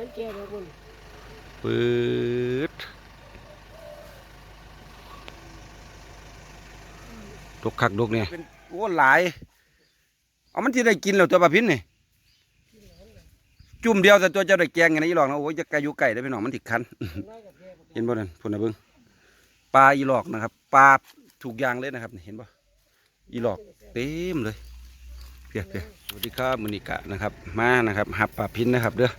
ฉันแก่แล้วคุณปืดดกคักดกเนี่ยเป็นโอ้หลาย เอามันที่ได้กินแล้วตัวปลาพินนี่จุ่มเดียวแต่ตัวเจ้าได้แกงไงนะอีหลอกนะโอ้ยจะไก่อยู่ไก่ได้พี่น้องมันติดคันน้อยกับแก่เห็นบ่นั่นพุ่นนะเบิ้งปลาอีหลอกนะครับปลาถูกอย่างเลยนะครับนี่เห็นบ่อีหลอกเต็มเลยเพียเพียสวัสดีครับมุนิกะนะครับ มานะครับหับปลาพินนะครับเด้อ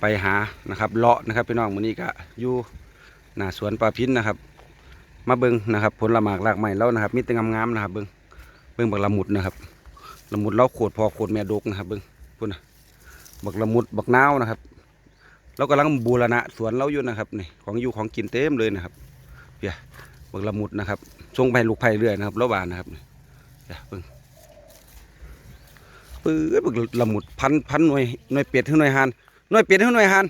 ไปหานะครับเลาะนะครับพี่น้องมุนิกะอยู่หน้าสวนปลาพินนะครับ มาเบิ้งนะครับผลละหมากรากไม้แล้วนะครับมีแต่งามๆนะครับเบิ้งเบิ้งบักละมุดนะครับละมุดเล้าโขดพอโขดแม่ดกนะครับเบิ้งพุ่นนะบักละมุดบักนาวนะครับเรากำลังบูรณะสวนเราอยู่นะครับนี่ของอยู่ของกินเต็มเลยนะครับเพียบิกละมุดนะครับทรงไปลูกไผ่เรื่อยนะครับระหว่างนะครับนี่เพียเบิ่งปื้อบิกละมุดพันพันหน่วยหน่วยเป็ดหน่วยหาน หน่วยเป็ดหรือหน่วยหาน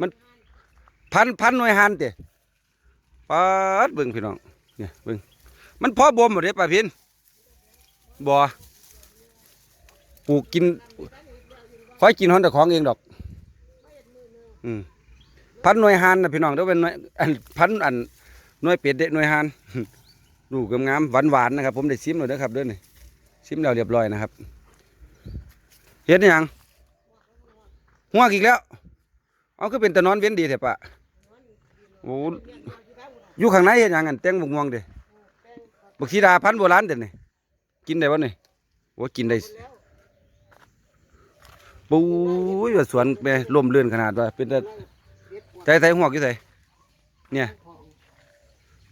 มันพันพันหน่วยหานเตะปัดเบิ่งพี่น้องเนี่ยเบิ่งมันพอบวมหมดเลยป่าพินบ่ปลูกกินคอยกินฮอนแต่ของเองดอก อืมพันหน่วยหานนะพี่น้องเดี๋ยวเป็นหน่วยอันพันอันหน่วยเป็ดเด็หน่วยหานดูกงามหวานๆนะครับ ผมได้ซิมแล้วนะครับด้อนี่ซิมแล้วเรียบร้อยนะครับเฮ็ดยัง หัวกอีกแล้ว เอาคือเป็นตะนอนเว้นดีแท้ปะโอ้อยู่ข้างในเฮ็ดหยังอันแตงบกม่วงเด้บักสีดาพันธุ์โบราณเด้นี่กินได้บ่นี่โอ้กินได้ปุ้ยว่าสวนไปร่มเรื่อนขนาดว่าเป็นแต่ใจใส่หัวกี่ใส่เนี่ย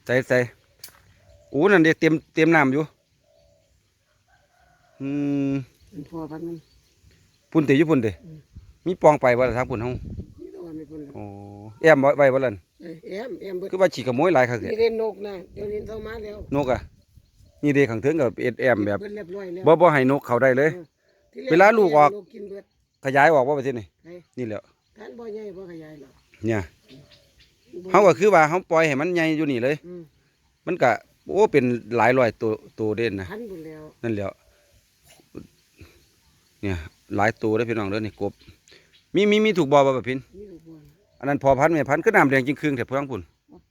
ใจใส่โอ้นั่นเด็เต็มเต็มน้ำอยู่อืมพอพันมันพุ่นเตอยู่พุ่นเต มีปองไปว่าทางพุ่นเฮานี่ตัวไม่พุ่นโอ้แอมไว้ไว้บ่ล่ะเอ้ยแอมแอมเบิดคือว่าฉีกขโมยหลายคักแท้นี่เล่นนกนะเดี๋ยวนี้เข้ามาแล้วนกอะนี่เด้ข้างเทิงก็เอ็ดแอมแบบเบิดเรียบร้อยแล้วบ่บ่ให้นกเข้าได้เลย ที่แรเวลาลูกออก นกินเบิดขยายออกว่าประเทศนี่ไอ้นี่แหละท่านบ่ใหญ่บ่ขยายหรอกเนี่ยเฮาก็คือว่าเฮาปล่อยให้มันใหญ่อยู่นี่เลย อืมมันก็โอ้เป็นหลายร้อยตัวตัวเด่นนะ พันบุญแล้วนั่นแหล้ว เนี่ย หลายตัวได้อพี่น้องเด้อนี่กบ มีมีมีถูกบอบ่ปะพินนี่ลูกบัวอันนั้นพอพันธุ์แม่พันธุ์ก็น้ำแดงจริงครึ่งแต่เพื่อนปุ่น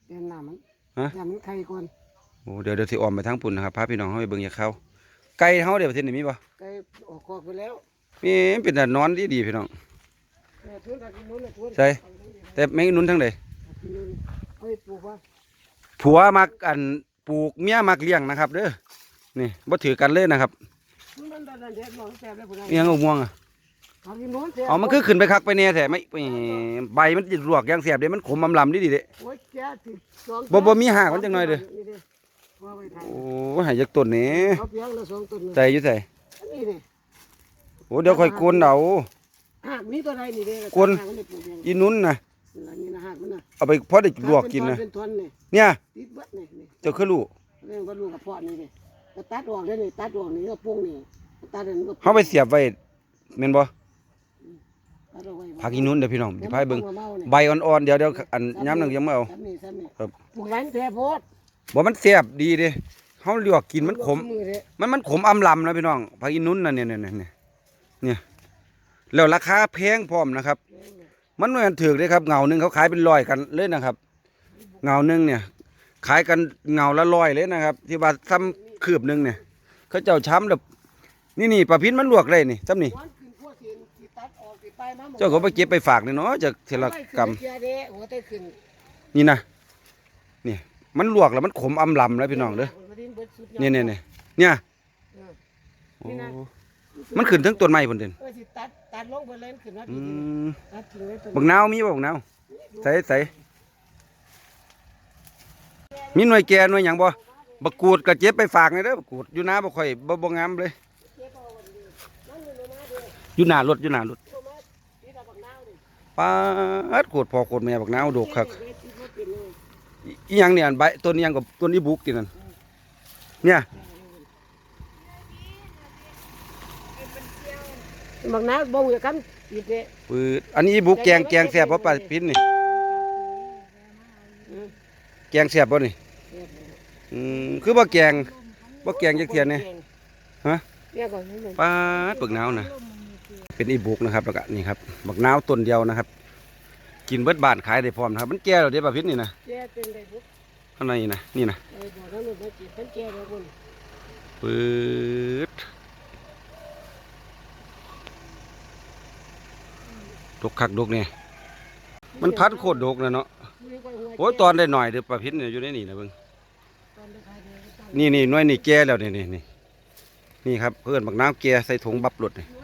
เดินหน้ามันฮะน้ำมันไข่ก่อนโอ้เดี๋ยวเดี๋ยวสิออมไปทางปุ่นนะครับพาพี่น้องเฮาไปเบิ่งอยาเข้าไก่เฮาเดี๋ยวประเทศนี้มีบ่ไก่ออกคอกไปแล้วมีมันเป็นแต่นอนดีดีๆพี่น้องเออทุนทางนู้นน่ะทุนใช่แต่แม่งนุนทั้งใดที่นู้นเฮ้ยปลูกว่าผัวมักอันปลูกเมียมักเลี้ยงนะครับ เด้อนี่บ่ถือกันเลยนะครับมันดันดันเด็ดหน่อยแซ่บเลยพุ่นเอียงเอาม่วงอะทางนู้นแซ่บ เอามันคือขึ้นไปคักไปแน่แท้ไม่ไม่ใบมันจะลวกอย่างแสบเด้มันขมอำลำดีดีเด้โอ้ยแก่ติดสองบ่บ่มีหากมันจังหน่อยเด้อนี่เด้อว่าไว้ทางโอ้ใหายจากต้นนี้เอาเพียงละสองต้นใจอยู่ใส่นี่นี่โอ้เดี๋ยวค่อยโกนเอาหากมีตัวใดนี่เด้อกวนหากมันได้ปลูกยังอีนุ่นนะนี่นะหากมันน่ะเอาไปพอได้ลวกกินนะเป็นท่อนนี่เนี่ยติดเบัดนี่นี่เจ้าคือลูกเรื่องว่าลูกกับพ่อนี่นี่ก็ตัดออกได้นี่ตัดออกนี่ก็โป้งนี่ตัดอันนี้ก็เฮาไปเสียบไว้แม่นบ่ตัดเอาไว้ ผักอีนุ่นเดี๋ยวพี่น้องสิพายเบิ่งดี๋วมันต้องมาเมานี่ใบอ่อนๆเดี๋ยวเดี๋ยวอันย้ำหนึงยังไม่เอาซ้ำนี่ซ้ำนี่ครับปลูกหลายแท้โพดบ่มันเสียบดีเด้เฮาลวกกินมันขมมือเด้มันมันขมอำลำนะพี่น้องผักอีนุ่นน่ะเนี่ยเนี่ยเนี่ยเนี่ยแล้วราคาแพงพร้อมนะครับ มันไม่นถือเลยครับเงาหนึ่งเขาขายเป็นร้อยกันเลยนะครับ เงาหนึ่งเนี่ย ขายกันเงาละร้อยเลยนะครับ ที่ว่าซ้ำคืบหนึ่งเนี่ยเขาเจ้าช้ำแบบนี่นี่ปลาพินมันลวกเลยนี่ซ้ำนี่ วันขึ้นพวกสิสิตัด ออกสิไปมาหมดเจ้าก็ไปเก็บไปฝากเนี่ยเนาะจากเทละกรรมเอาไว้ขึ้นไปเกียร์เด้หัวใต้ขึ้นนี่นะเนี่ยมันลวกแล้วมันขมอำลำแล้วพี่น้องเด้อเนี่ยเนี่ยเนี่ยเนี่ยเออโอ้มันขึ้นทั้งต้นไม้พุ่นเด่นเออสิตัดตัดลงไปเลยขึ้นมาอืดีมๆตัดทิ้งไว้ต้นบักนาวมีบ่บักนาวใส่ใส่มีหน่วยแก่หน่วยหยังบ่บักกูดก็เจ็บไปฝากนี่เด้อบักกูดอยู่นาบ่ค่อยบ่บ่งามเลยอยู่หน้ารถอยู่หน้ารถ ปาดโคตรพอโคตรแม่บักนาวดกคักอีอีหยังเนี่ยอันใบต้นอีหยังกับต้นอีบุกกินนั่นเนี่ยบางนาบ่งอย่ากันอีกเด้ปืดอันนี้อีบุกแกงแกงแซ่บบ่ปลาพินนี่แกงแซ่บบ่นี่อืมคือบ่แกงบ่แกงจักเที่ยนี่ฮะเนี่ยก่อนนิดหนึ่งปาดบักนาวน่ะ เป็นอีบุกนะครับแล้วก็นี่ครับบักนาวต้นเดียวนะครับ กินเบิดบานขายได้พร้อมนะครับ มันแก่แล้วเด้ป่ะพิษนี่นะแก่เป็นได้บุกข้างในนี่นะนี่นะไอ้บ่อนั้นมันบ่กินเป็นแก่แล้วคนปืดดกคักดกเนี่ยมันพัดโคตรดกนะเนาะโอ้ยตอนได้หน่อยเด้อป่ะพิษเนี่ยอยู่ในนี่นะเบิ่งตอนได้ขายเดียวก็ตั้งนี่นี่หน้อยนี่แก่แล้วนี่นี่นี่นี่ครับเพื่อนบักน้ำแก่ใส่ถุงบับรถนี่นี่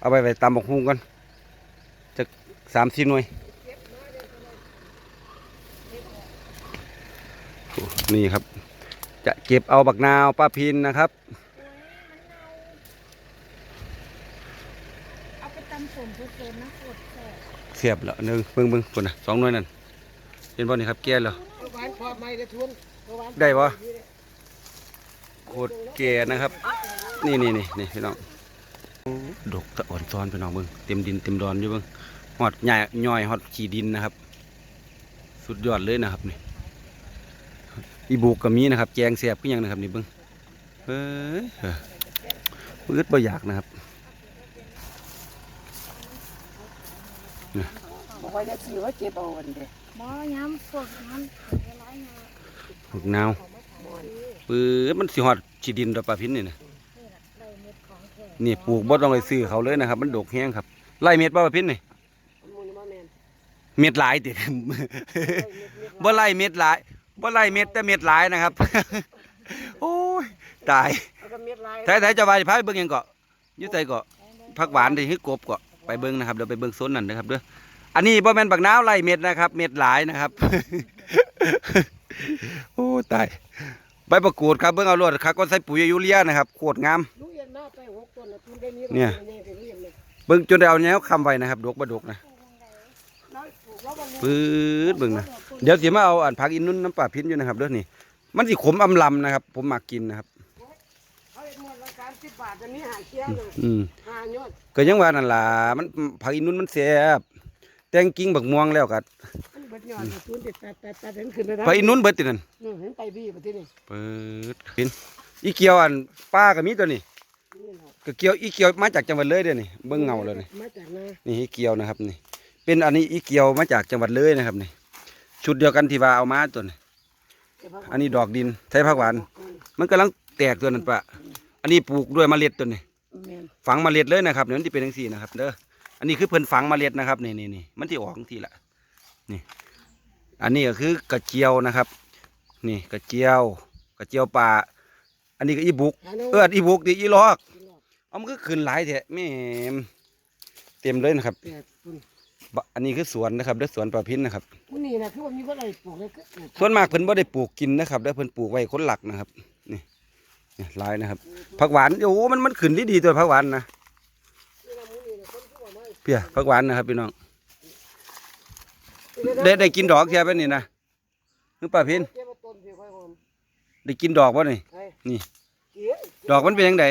เอาไปไปตำบักฮุงกันจะสามสี่หน่วย นี่ครับ จะเก็บเอาบักนาวป้าพินนะครับเอาไปตำสมเพื่อเกินนะกดแสบเสียบแล้วหนึ่งเบิ่งเบิ่งคนนะสองหน่วยนั่นเห็นบ่นี่ครับแก่แล้วเอาหวานพอได้ทุนเอาหวานได้บ่โคตรแก่นะครับ นี่นี่นี่นี่พี่น้อง ดกตะอ่อนซ้อนพี่น้องเบิ่งเต็มดินเต็มดอนอยู่เบิ่งฮอดใหญ่ย่อยฮอดขี้ดินนะครับ สุดยอดเลยนะครับนี่อีบุกก็มีนะครับ แจงแสบก็ยังนะครับนี่เบิ่งเฮ้ยเฮ้ยมืดบ่อยากนะครับบอกว่าจะสิว่าเจ็บเอาอันเด้บ่ย้ำกดย้ำเวลาเนี่ยพวกนาวปื้อมันสิฮอดขี้ดินดอกปลาพินนี่นะ นี่ปลูกบ่ต้องไปซื้อเขาเลยนะครับ มันดกแห้งครับ ไล่เม็ดบ่ปลาพินนี่มูลมาแม่นเม็ดหลายติบ่ไล่เม็ดหลายบ่ไล่เม็ดแต่เม็ดหลายนะครับ โอ้ยตายแล้วก็เม็ดลายไทยๆจะไปพาไปเบิ่งหยังเกาะอยู่ไสเกาะผักหวานที่ฮึกบเกาะไปเบิ่งนะครับเดี๋ยวไปเบิ่งโซนนั่นนะครับเด้ออันนี้บ่แม่นบักนาวไล่เม็ดนะครับ เม็ดหลายนะครับ โอ้ตายใบประกูดครับเบิ่งเอารวดครับก็ใส่ปุ๋ยยูเรียนะครับโคตรงามลูก เอ็นหน้าไปหกต้นนะทุนได้มีเนี่ยเนี่ยเป็นเรียนเลยเบิ่งจนได้เอาแนวคำไว้นะครับดกบ่ดกนะน้อยปลูกแล้วมันปื๊ดเบิ่งนะเดี๋ยวสิมาเอาอันผักอินนุ่นน้ำปลาพิ้นอยู่นะครับเด้อนี่ มันสิขมอำลำนะครับ ผมมักกินนะครับเขาเอ็นหมดละการสิบบาทจะมีหาเชี่ยวเลยอืมหายอดก็ยังว่านั่นล่ะมันผักอินนุ่นมันแซ่บแต่งกิ่งบักม่วงแล้วก็มันเบิดยอดเลยทุนติดตัดตัดตัดเห็นขึ้นเลยนะผักอินนุ่นเบิดตินั่นอืมเห็นไปบี้มาที่นี่เปิดพินอีเกียวอันป้าก็มีตัวนี้นี่ครับ ก็เกียวอีเกียวมาจากจังหวัดเลยเด้อนี่เบิ่งเงาเลยนี่มาจากนานี่อีเกียวนะครับนี่ เป็นอันนี้อีเกียวมาจากจังหวัดเลยนะครับนี่ ชุดเดียวกันที่ว่าเอามาตัวนี้เก็บผักอันนี้ดอกดินใช้ผักหวาน มันกำลังแตกตัวนั้นปะอันนี้ปลูกด้วยเมล็ดตัวนี้แม่นฝังเมล็ดเลยนะครับเดี๋ยวมันจะเป็นจังซี่นะครับเด้ออันนี้คือเพิ่นฝังเมล็ดนะครับนี่นี่นี่มันที่ออกทีละนี่ อันนี้ก็คือกระเจียวนะครับ นี่กระเจียว กระเจียวป่า อันนี้ก็อีบุกหาแนวเอออีบุกดิอีลอกกินหรอก เอามันก็ขึ้นหลายแท้แม่มเต็มเลยนะครับแต่คุณบะอันนี้คือสวนนะครับเด้อสวนปลาพินนะครับผู้นี่นะคือว่ามีว่าอะไรปลูกเลยก็เออส่วนมากเพิ่นบ่ได้ปลูกกินนะครับเด้อเพิ่นปลูกไว้คนหลักนะครับนี่นี่หลายนะครับผักหวานโอ้โหมันมันขึ้นดีๆตัวผักหวานนะนี่นะหมูนี่นะคนที่ว่าไม่เพียผักหวานนะครับพี่น้องได้ได้กินดอกแค่เป็นนี่นะคือป้าพินเก็บเอาต้นสิค่อยหอมได้กินดอกบ่นี่ ไอ้นี่ เกี้ยดอกมันเป็นยังไง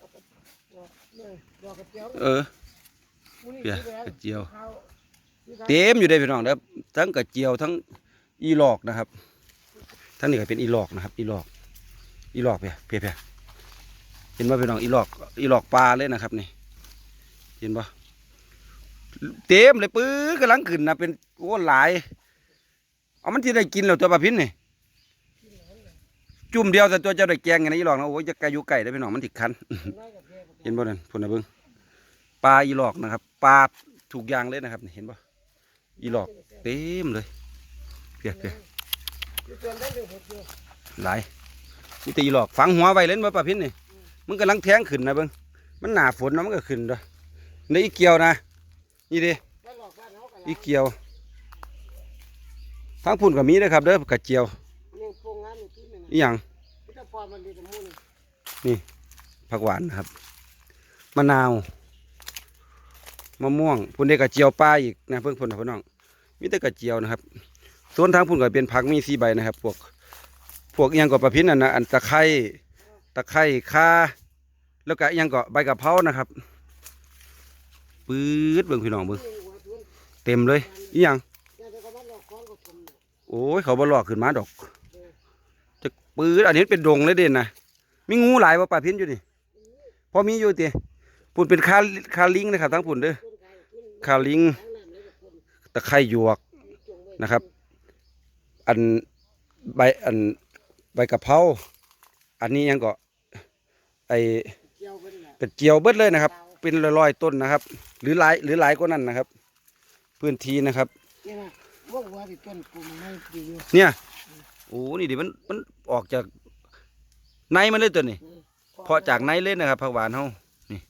ดอกนี่ดอกกระ เจียวเออหมูนี่เพียสีแดงกระเจียวขาวสีขาวเต็มอยู่ได้อพี่น้องเด้อทั้งกระเจียวทั้งอีหลอกนะครับ ทั้งนี้ก็เป็นอีหลอกนะครับ อีหลอก อีหลอกเพียเพียเพียเห็นว่าพี่น้องอีหลอก อีหลอกปลาเลยนะครับนี่ เห็นปะเต็มเลยปื้อกำลังขึ้นนะเป็นโอ้หลาย เอามันที่ได้กินแล้วตัวปลาพินนี่จุ่มเดียวแต่ตัวเจ้าได้แกงไงนะอีหลอกนะโอ้ยจะไก่อยู่ไก่ได้อพี่น้องมันติดคันน้อยกับแก่เห็นบ่นั่นพุ่นนะเบิ่ง ปลาอีหลอกนะครับปลาถูกยางเลยนะครับเห็นบ่อีหลอกเต็มเลยเพียเพียอยู่ต้นได้เลยหลายมีแต่อีหลอกฝังหัวไว้เล่นบ่ปลาพินนี่มันกำลังแทงขึ้นนะเบิ่งมันหนาฝนนะมันก็ขึ้นด้วยในอีเกียวนะนี่ดิแล้วหลอกบ้านเขากันอีเกียวทั้งพุ่นก็มีนะครับเด้อกระเจียวนอยู่ที่ยังนี่ผักหวานนะครับมะนาว มะม่วงพุ่นได้กระเจียวปลาอีกนะเพิ่งพุ่นนะพี่น้องมีแต่กระเจียวนะครับ ส่วนทางพุ่นก็เป็นผักมีสีใบนะครับ พวกพวกอิหยังก็ประพินนั่นนะอันตะไคร้ตะไคร้ข่าแล้วก็อิหยังก็ใบกะเพรานะครับปื๊ดเบิ่งพี่น้องเบิ่งนี่หัวทุนเต็มเลยอีหยังเนี่ยเดี๋ยวก็มางโอ้ยเขาบลอกขึ้นมาดอกจะปื๊ดอันนี้เป็นดงเลยเด่นนะมีงูหลายบ่ป่าพินอยู่นี่พอมีอยู่ติเปุ่นเป็นคาคาลิงนะครับทั้งปุ่นเด้อ คาลิงตะไคร่หยวกนะครับ อันใบอันใบกะเพราอันนี้ยังก็ไอเกละเป็นเจียวเบิดเลยนะครับ เป็นร้อยๆต้นนะครับ หรือหลายหรือหลายกว่านั้นนะครับ พื้นที่นะครับนี่นะว่าว่าที่ต้นกลุ่มไม่ดีอยู่เนี่ยโอ้นี่ดิมันมันออกจากในมันเลยตัวนี้เพาะจากในเลยนนะครับผักหวานเฮานี่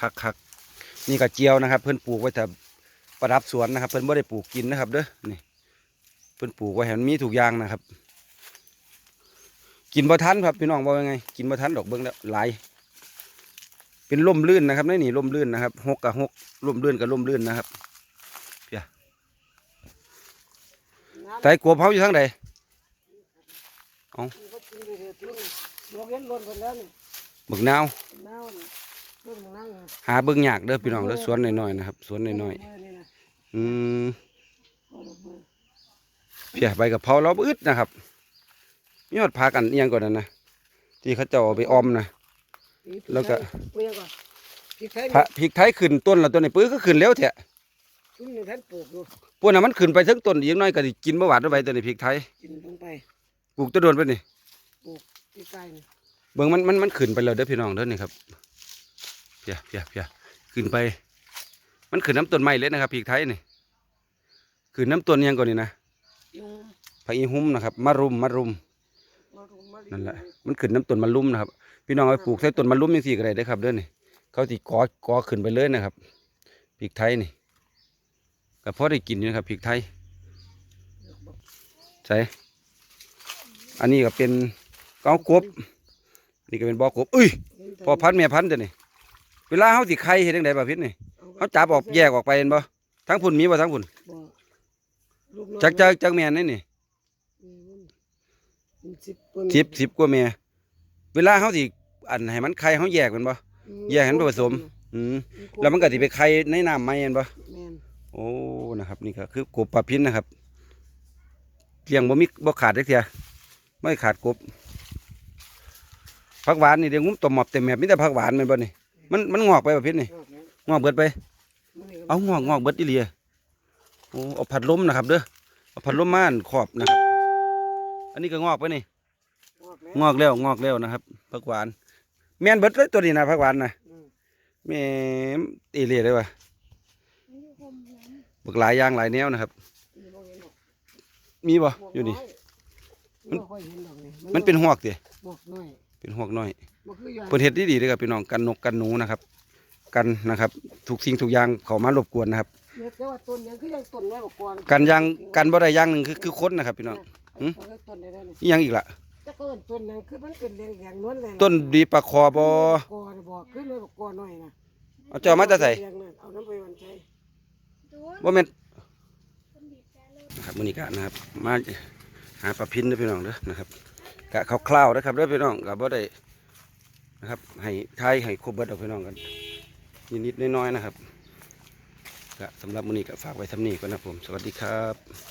คักคักๆ นี่กระเจียวนะครับ เพิ่นปลูกไว้แต่ประดับสวนนะครับ เพิ่นบ่ได้ปลูกกินนะครับ เด้อนี่ เพิ่นปลูกไว้ให้มันมีทุกอย่างนะครับ กินบ่ทันครับพี่น้องบอกยังไง กินบ่ทันดอกเบิ่งแล้วหลายเป็นร่มรื่นนะครับนี่นี่ร่มรื่นนะครับหกกับหกร่มรื่นกับร่มรื่นนะครับเพียแต่กลัวเผาอยู่ทางใดเขากินเรื่อยๆทิ้งยกเว้นล้นคนแล้วนี่บึกนาว น้าวนี่ต้นมะนาวนี่หาเบิ่งยากเด้อพี่น้องเด้อสวนน้อยๆนะครับ สวนน้อยเบอร์นี่นะๆอืมเบอร์เบอร์เพียใบกะเพราเราบ่อึดนะครับมีหอดพากันเอียงก่อนนะนะที่เขาเจ้าเอาไปออมนะแล้วก็เปรี้ยวก่อนพริกไทยพระพริกไทยขึ้นต้นแล้วตัวนี้ปื้อก็ขึ้นแล้วแท้ชุ่มหนึ่งท่านปลูกดูพวกนั้นมันขึ้นไปถึงต้นอีกหน้อยก็สิกินบ่หวานเอาไปตัวนี้พริกไทยกินลงไปปลูกแตะโดนไปนี่พริกไก่นี่เบิ่งมันมันมันขึ้นไปแล้วเด้อพี่น้องเด้อนี่ครับ เพียเพียเพียขึ้นไป มันขึ้นน้ำต้นไม้เลยนะครับพริกไทยนี่ขึ้นน้ำต้นอิหยังก่อนนี่นะยุงผักอีหุ่มนะครับมารุมมารุมมารุมมาลีนั่นแหละมันขึ้นน้ำต้นมะลุ่มนะครับ พี่น้องเอาไปปลูกใส่ต้นมะลุ่มยังสี่ก็ได้เด้อครับเด้อนี่เขาสิกอกอขึ้นไปเลยนะครับพริกไทยนี่ก็พอได้กินอยู่นะครับพริกไทยใช่อันนี้ก็เป็นเกากบนี่ก็เป็นบ่อกบอุ้ยพอพันธุ์แม่พันธุ์เด้อนี่ เวลาเขาสิไข่เฮ็ดจังไดบ่พิษนี่เขาจับออกแยกออกไปเห็นบ่ทั้งพุ่นมีบ่ทั้งพุ่นบ่ลูน้อยจักจักจักแม่นนี่นี่มันสิบเปิ้นสิบสิบกว่าแม่เวลาเขาสิอันให้มันไข่เขาแยกแมันบ่แยกให้มันผสม อืมแล้วมันก็สิไปไข่ในน้ำไหมเห็นบ่แม่นโอ้นะครับ นี่ก็คือกบปลาพินนะครับเลี้ยงบ่มีบ่ขาดได้เทียไม่ขาดกบผักหวานนี่เดี๋ยวงุ้มต่อมหมอบเต็มแมบมีแต่ผักหวานแมันบ่นี่ มันมันงอกไปปลาพินนี่งอกแล้วงอกเบิดไปมื้อนี้ก็เอางอกงอกเบิดอีเลียโอ้เอาพัดลมนะครับเด้อเอาพัดลมม่านขอบนะครับ อันนี้ก็งอกไปนี่งอกแล้วงอกแล้วงอกแล้วนะครับผักหวาน แม่นเบิดเลยตัวนี้นะผักหวานนะอืมแม่นอีเลียเลยว่ะมันอยู่คมนั้นบักหลายอย่างหลายแนวนะครับนี่บ่เห็นดอกมีบ่อยู่นี่ มันบ่ค่อยเห็นดอกนี่มันเป็นหวกเดียหวกน้อย เป็นหวกน้อยบ่คืออยู่เพิ่นเฮ็ดดีๆเด้อครับพี่น้องกันนกกันหนูนะครับ กันนะครับทุกสิ่งทุกอย่างเขามารบกวนนะครับเนี่ยแต่ว่าต้นยังคือยังต้นน้อยกว่าก่อนกันอย่างกันบ่ได้อย่างหนึ่งคือคือคนนะครับ พี่น้องหืมเอาไว้ต้นได้แล้วนี่อีหยังอีกล่ะแต่ก็เอิ้นต้นนั้นคือมันเป็นแดงๆนวลเลยต้นดีปลาคอบ่กอนี่บ่คือน้อยกว่าก่อนน้อยนะเอาเจ้ามาแต่ใส่แดงนั่นเอาน้ำไปวันใช้ดูบ่แม่นคนบีบแต่เลยนะครับมื้อนี้ก็นะครับ มาหาปลาพินเด้อพี่น้องเด้อนะครับ กะคร่าวๆนะครับเด้อพี่น้องก็บ่ได้นะครับให้ทายให้ครบเบิดเอาพี่น้องกันนิดๆน้อยๆนะครับกะสำหรับมื้อนี้ก็ฝากไว้ทำนี้ก่อนนะผม สวัสดีครับ